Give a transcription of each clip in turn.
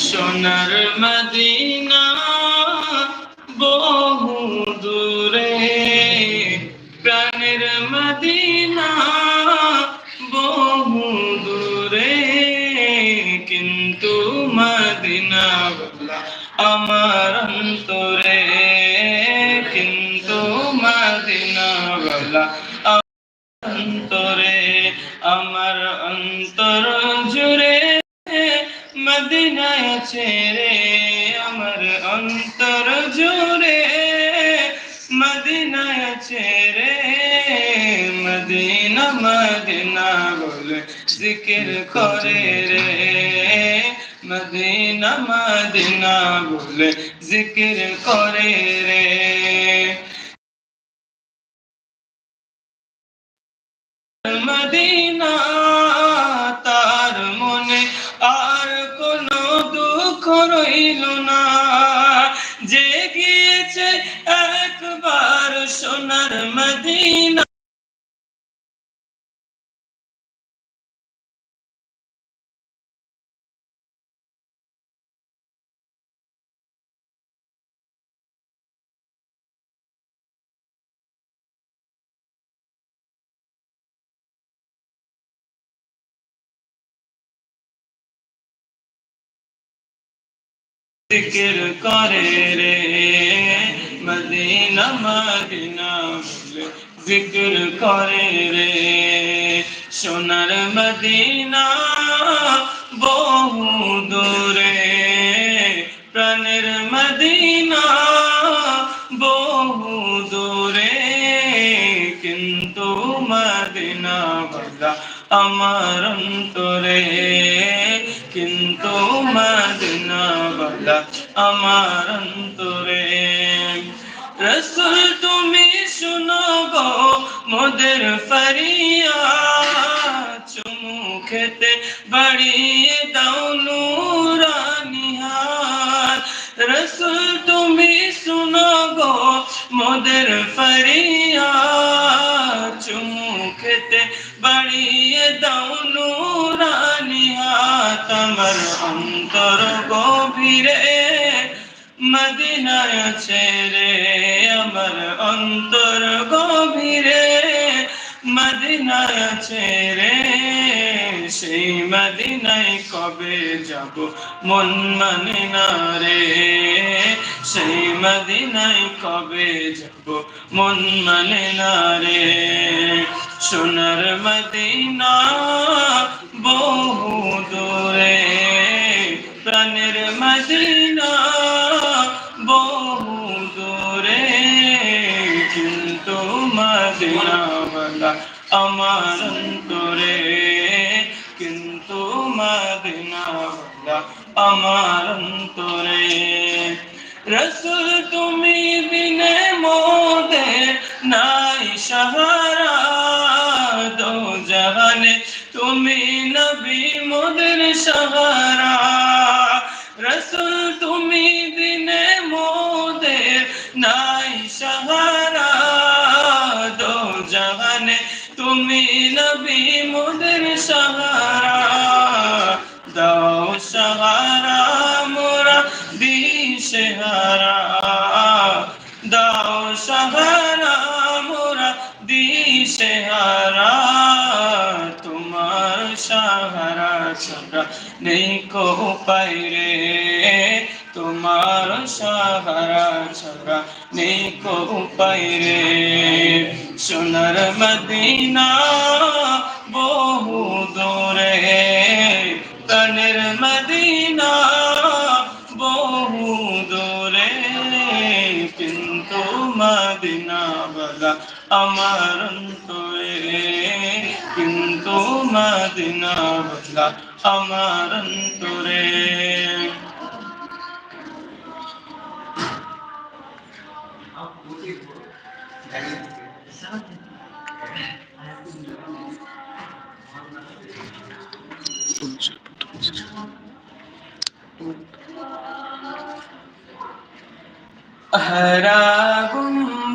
সোনার মদিনা বহু দূরে প্রাণের মদিনা বহু দূরে কিন্তু মদিনা আমার আমার অন্তর জুড়ে মদিনায় ছেড়ে আমার অন্তর জুড়ে মদিনায় ছেড়ে মদিনা মদিনা বলে জিকির করে রে। মদিনা মদিনা বলে জিকির করে রে। মদিনা তার মনে আর কোনো দুঃখ রইল জিকির করে রে মদিনা মদিনা জিকির করে রে সোনার মদিনা বহু দূরে প্রাণের মদিনা বহু দূরে কিন্তু মদিনা বলা আমার অন্তরে কিন্তু আমার অন্তরে। রসুল, তুমি শুনো গো, মোদের ফরিয়া চুমু খেতে বাড়িয়ে দাও নুরানিহার রসুল, তুমি শুনো গো, মোদের ফরিয়া মদিনায় ছেড়ে আমার অন্তর গভীরে মদিনায় ছেড়ে, সেই মদিনায় কবে যাব মন মানে না রে? সেই মদিনায় কবে যাব মন মানে না রে? সোনার মদিনা বহু দূরে, প্রাণের মদিনা আমার অন্তরে, কিন্তু মদিনাওয়ালা আমার অন্তরে। রসুল, তুমি বিনে মোদে নাই সাহারা। দো জাহানে তুমি নবী মোদের সাহারা। রসুল, তুমি বিনে মোদের নাই দিশে হারা দাও সাহারা, মোরা দিশে হারা, তোমার সাহারা ছাড়া নেই কো পাইরে তোমার সাহারা ছাড়া নেই কো পাইরে সোনার মদিনা বহু দূরে তনের মদিনা আমার অন্তরে কিন্তু মদিনা বলা আমার অন্তরে। हरा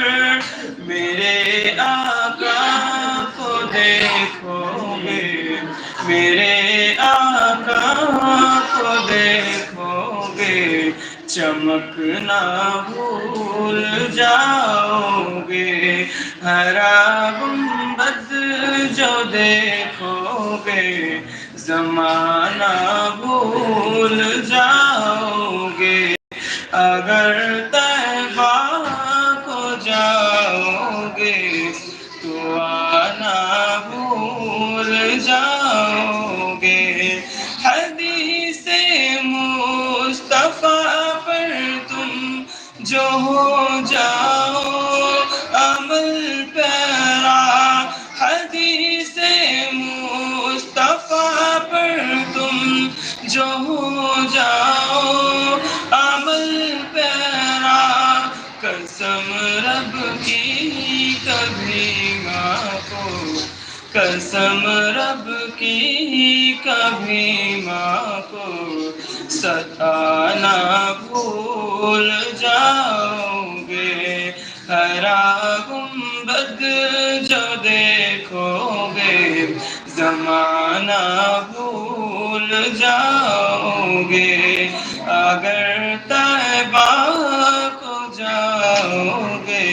मेरे आका को देखोगे मेरे आका को देखोगे चमकना भूल जाओगे हरा गुम्बद जो देखोगे जमाना भूल जाओगे अगर तैबा जो हो जाओ, अमल पैरा। हदीस मुस्तफ़ा पर तुम जो हो जाओ, अमल पैरा। कसम रब की कभी माफो, कसम रब की कभी माफो। सताना भूल जाओगे। हरा गुंबद जो देखोगे जमाना भूल जाओगे। अगर तैबा को जाओगे